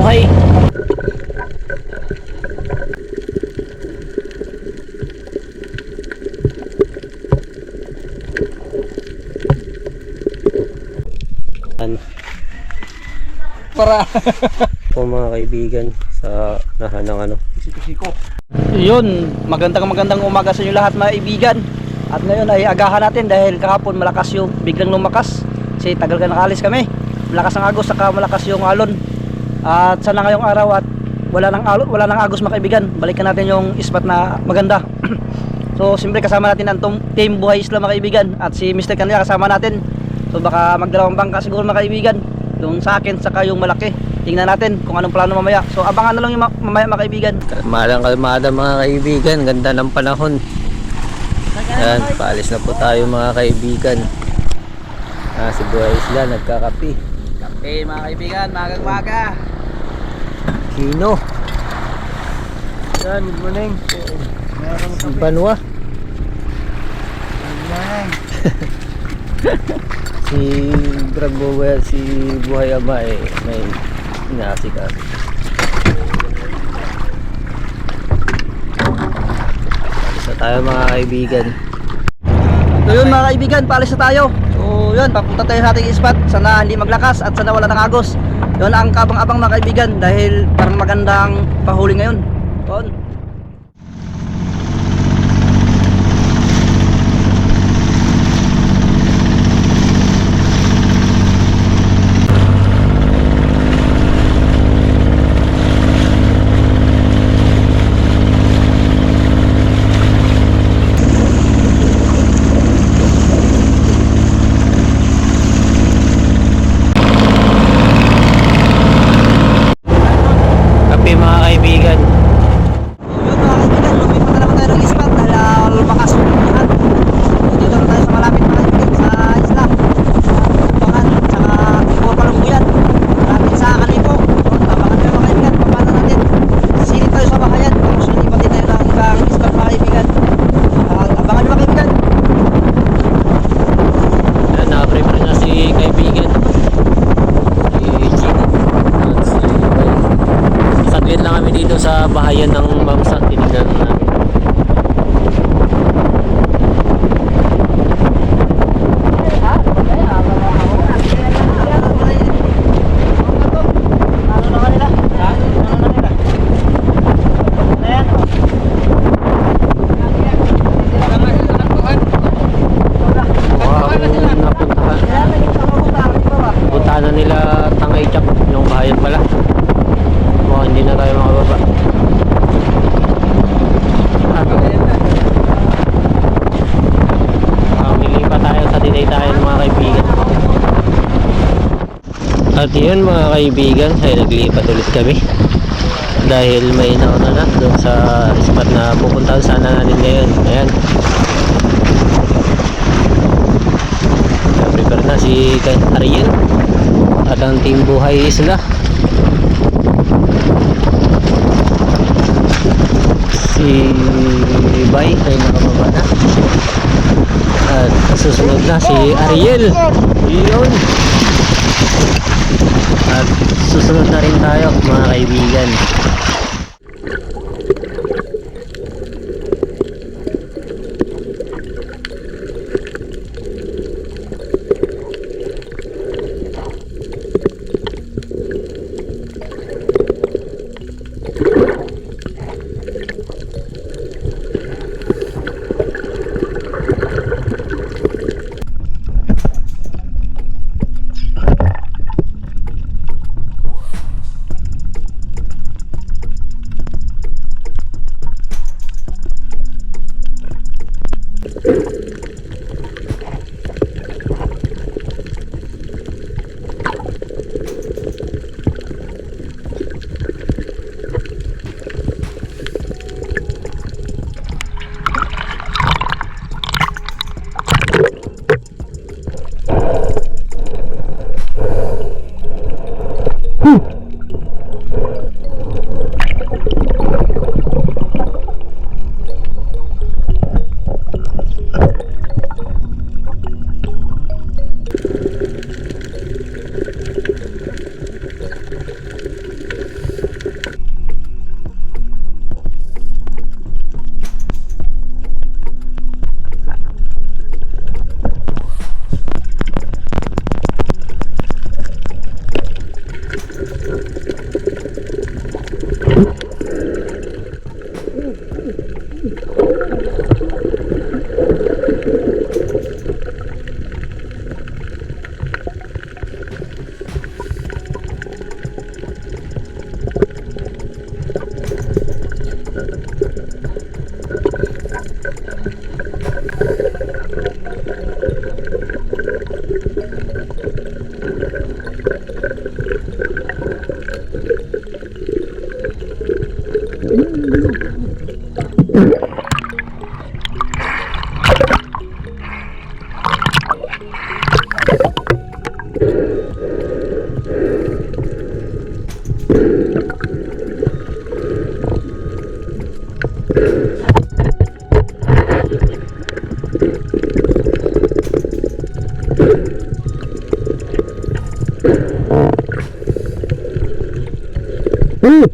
buhay. Yan Para. po mga kaibigan sa nahan ng ano. Siko-siko. Yun, magandang magandang umaga sa inyo lahat mga kaibigan. At ngayon ay agahan natin dahil kahapon malakas yung biglang lumakas. Kasi tagal ka nakalis kami. Malakas ang agos saka malakas yung alon. At sana ngayong araw at wala nang wala nang agos mga kaibigan. Balikan natin yung ispat na maganda. so siyempre kasama natin ang team Buhay Isla mga kaibigan at si Mr. Canela kasama natin. So baka magdalawang bangka siguro mga kaibigan. Yung sa akin saka yung malaki. Tingnan natin kung anong plano mamaya. So abangan na lang yung ma- mamaya mga kaibigan. Kalmadang kalmada mga kaibigan, ganda ng panahon. Yan, paalis na po tayo mga kaibigan. Ah, si Buhay Isla nagkakapi. Okay mga kaibigan, magang maga. Kino, Yan, good morning. Banwa, Good morning. si Buhay, si Buhay Ama eh, may inaasikaso. Paalis na tayo mga kaibigan. So yun mga kaibigan, paalis na tayo. So yun, papunta tayo sa ating spot. Sana hindi maglakas at sana wala ng agos. Yun ang kabang-abang mga kaibigan dahil parang magandang pahuli ngayon. Yun. Kapi mga kaibigan. Yun mga kaibigan, lumipat na naman tayo ng spot dahil ah, lumakas yung ulan. Dito na tayo sa malapit mga kaibigan sa isla. Tubangan, saka Buwa Palumbuyan. Malapit sa Kalipo. Yun, tabangan tayo mga kaibigan, papanan natin. Silip tayo sa bakayan. Tapos lumipat din tayo ng ibang spot mga kaibigan. At abangan nyo mga kaibigan. Yan, na-prepare na si kaibigan. Si Chino. At si Bay. Saglit lang kami dito bahayan ng Mamsa. Tinignan namin. Wow, napuntahan. Puntahan na nila Tangay Chap, yung bahayan pala. Mukhang hindi na tayo makababa. Ah, pa tayo sa dinay tayo mga kaibigan. At yun mga kaibigan, ay naglipat ulit kami. Dahil may nauna na doon sa spot na pupuntahan sana natin ngayon. Ayan. Prepare na si Ariel at ang team buhay isla. Si Bay ay nakababa na. At susunod na si Ariel. Yun. At susunod na rin tayo mga kaibigan. So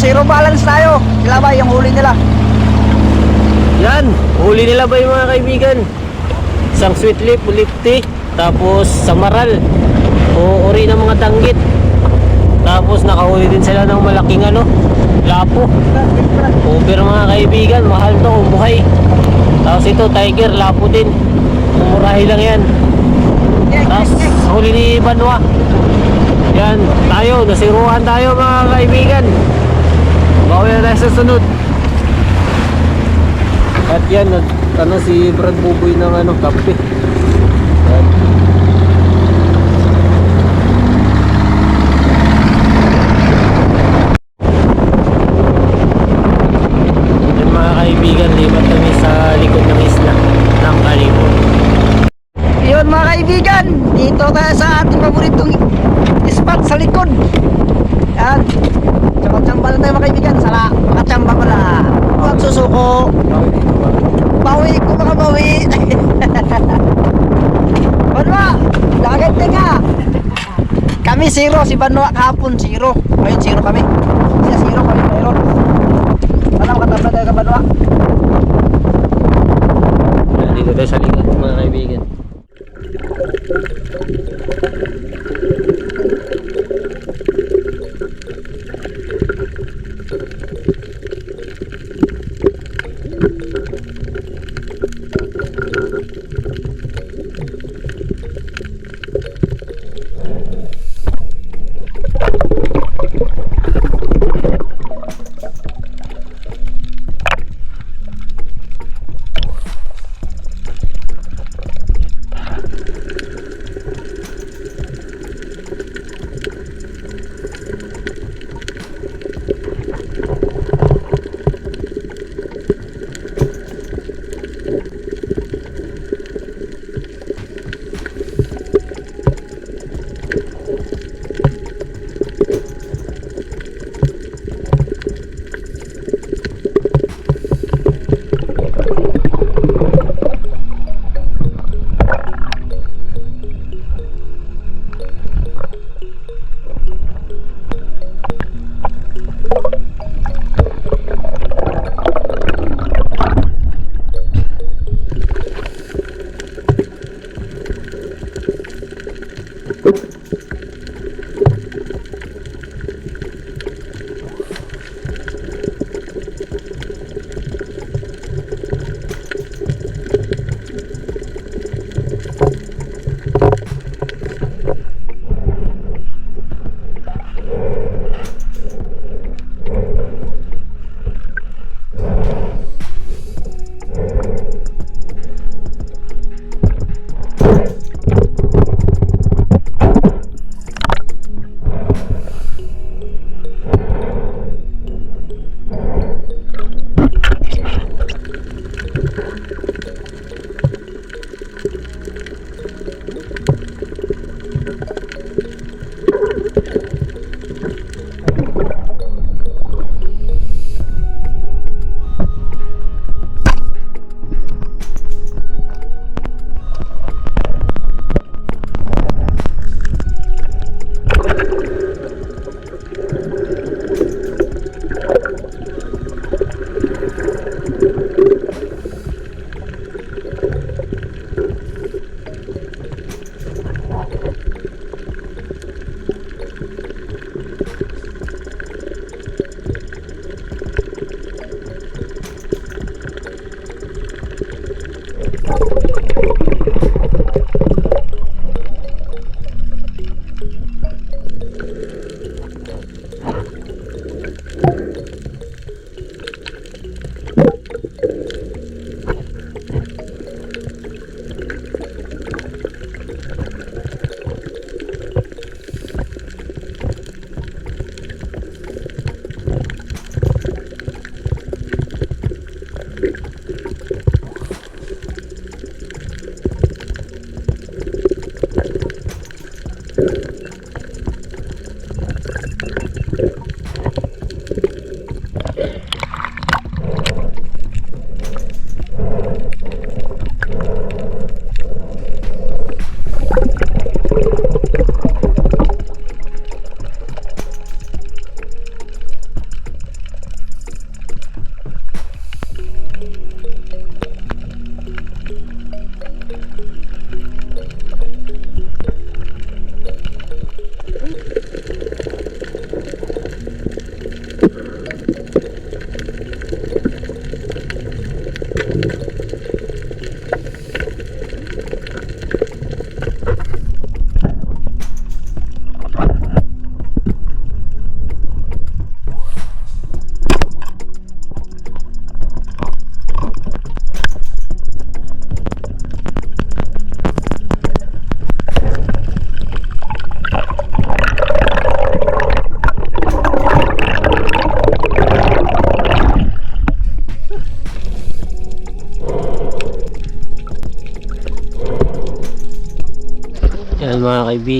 zero balance tayo. Sila ba yung huli nila? Yan, huli nila ba yung mga kaibigan? Isang sweet lip, lifty, tapos samaral, o uri ng mga tanggit. Tapos nakahuli din sila ng malaking ano, lapo. Over mga kaibigan, mahal to kung buhay. Tapos ito, tiger, lapo din. Mumurahi lang yan. Tapos huli ni Banwa. Yan, tayo, nasiruhan tayo mga kaibigan. Bawi na tayo sa sunod. At yan, nag- ano si Brad Buboy ng ano, kape. Yan. Yan mga kaibigan, lipat sa likod ng isla ng Kalibon. Yun mga dito tayo sa ating paboritong spot sa likod. Yan. Tsamba-tsamba na tayo mga kaibigan. Sala, makatsamba pala. Huwag susuko. Bawi ko mga bawi. Banwa, lagay ka. Kami zero, si Banwa kahapon zero. Ngayon zero kami. Siya zero, kami meron. Ano, katabla tayo ka Banwa? Dito tayo sa likod mga kaibigan.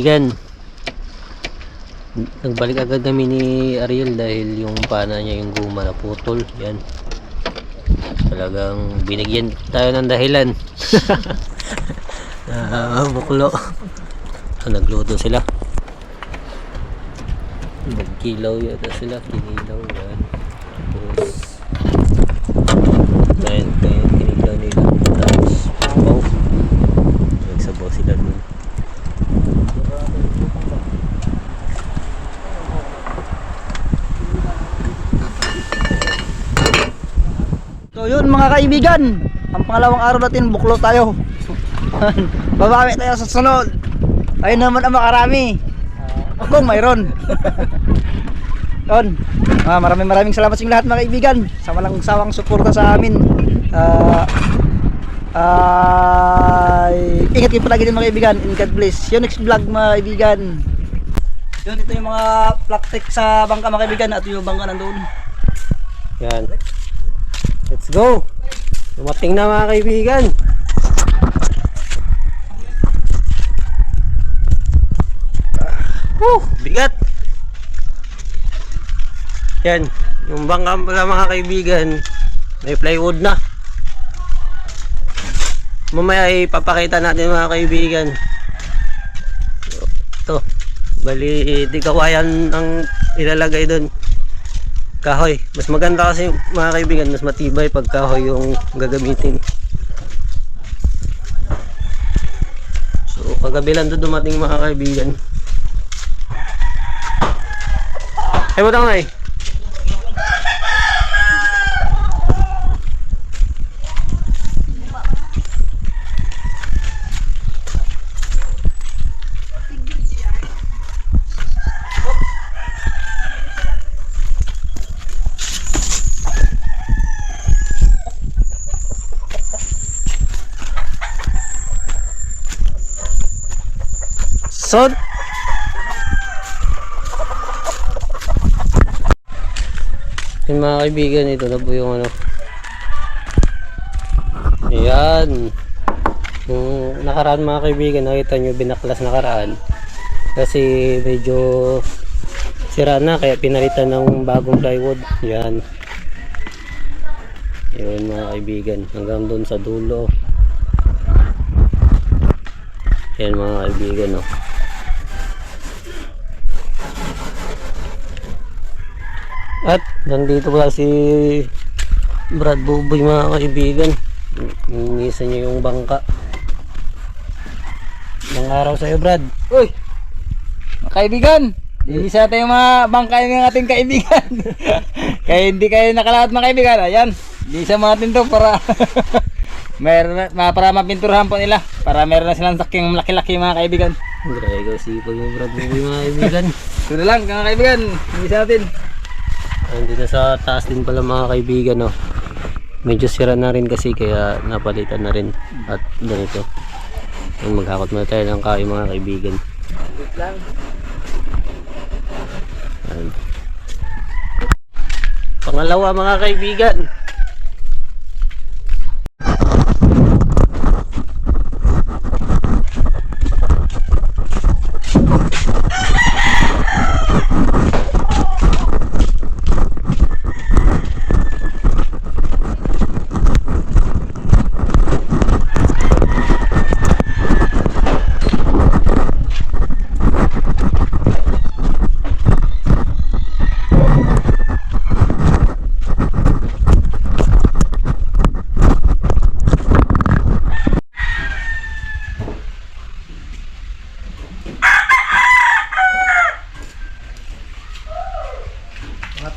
Kaibigan. Nagbalik agad kami ni Ariel dahil yung pana niya yung guma na putol. Yan. Talagang binigyan tayo ng dahilan. Ah, buklo. Ah, nagluto sila. Nagkilaw yata sila. Kinilaw yan. Tapos, dahil kaya kinilaw nila. Tapos, papaw. Nagsabaw sila dun. So yun mga kaibigan, ang pangalawang araw natin buklo tayo. Babawi tayo sa sunod. Ayun naman ang makarami. Kung mayroon. Yun. Ah, maraming maraming salamat sa lahat mga kaibigan sa walang sawang suporta sa amin. Ah ay ingat kayo palagi din mga kaibigan. And God bless. Yung next vlog mga kaibigan. Yun, ito yung mga plastic sa bangka mga kaibigan at yung bangka nandoon. Yan. Let's go! Dumating na mga kaibigan. Woo! Bigat! Yan. Yung bangka pala mga kaibigan, may plywood na. Mamaya ipapakita natin mga kaibigan. Ito. Bali, di kawayan ang ilalagay doon kahoy. Mas maganda kasi mga kaibigan, mas matibay pag kahoy yung gagamitin. So, kagabi lang doon dumating mga kaibigan. Ay, butang na Sod! Yung mga kaibigan, ito na po yung ano. Ayan. Yung nakaraan mga kaibigan, nakita nyo binaklas nakaraan. Kasi medyo sira na, kaya pinalitan ng bagong plywood. Yan. Yun mga kaibigan, hanggang doon sa dulo. Yan mga kaibigan, oh. At nandito pala si Brad Buboy mga kaibigan. Ningisa niya yung bangka. Ilang araw sa'yo Brad. Uy! Mga kaibigan! Iisa natin yung mga bangkay ng ating kaibigan. Kaya hindi kayo nakalaot mga kaibigan. Ayan. Iisa mo natin to para meron na, para mapinturahan po nila. Para meron na silang saking malaki-laki mga kaibigan. Grabe ikaw sipag mo Brad Buboy mga kaibigan. Ito na lang mga kaibigan. Iisa natin. Andito sa taas din pala mga kaibigan no. Medyo sira na rin kasi kaya napalitan na rin at ganito. Maghakot muna tayo ng kain mga kaibigan. Wait lang. Pangalawa mga kaibigan.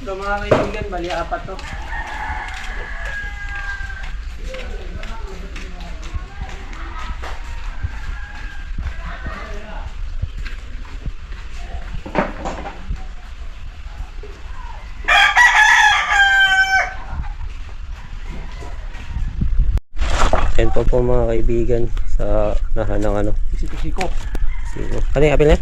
Tatlo mga kaibigan, bali apat to. Yan po mga kaibigan sa nahanang ano. Siko-siko. Sino? Ano yung apel na?